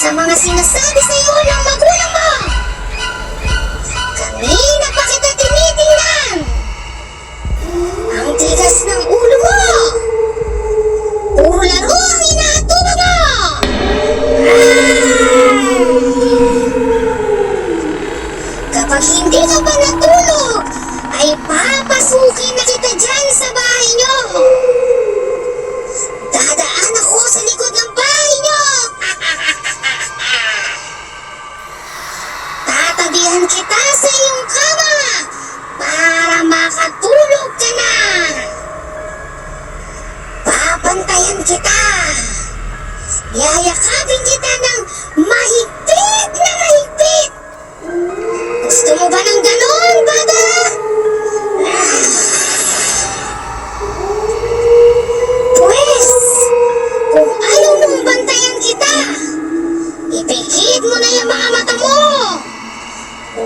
sa mga sinasabi sa iyo ng magulang mo. Kami na pa kita tinitingnan. Ang tigas ng ulo mo. Puro laro ang inaatulog mo. Kapag hindi ka pa natulog, ay papasukin na Tatabihan kita sa iyong kama para makatulog ka na. Papantayan kita. Yayakapin kita ng mahigpit na mahigpit. Gusto mo ba ng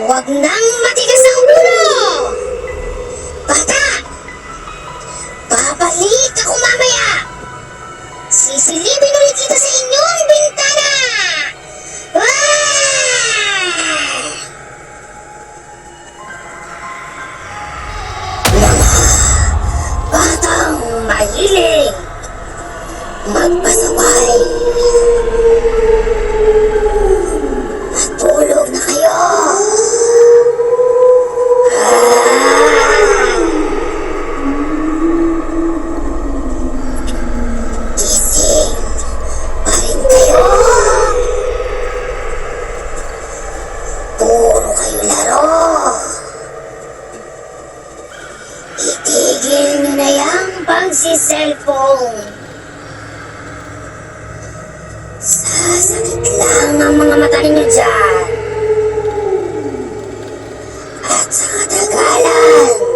Huwag nang matigas ang ulo! Bata! Babalik ako mamaya! Sisilipin ulit kita sa inyong bintana! Mga batang mahilig! Magpasaway! si cellphone. Sasakit lang ang mga mata ninyo dyan. At sa katagalan.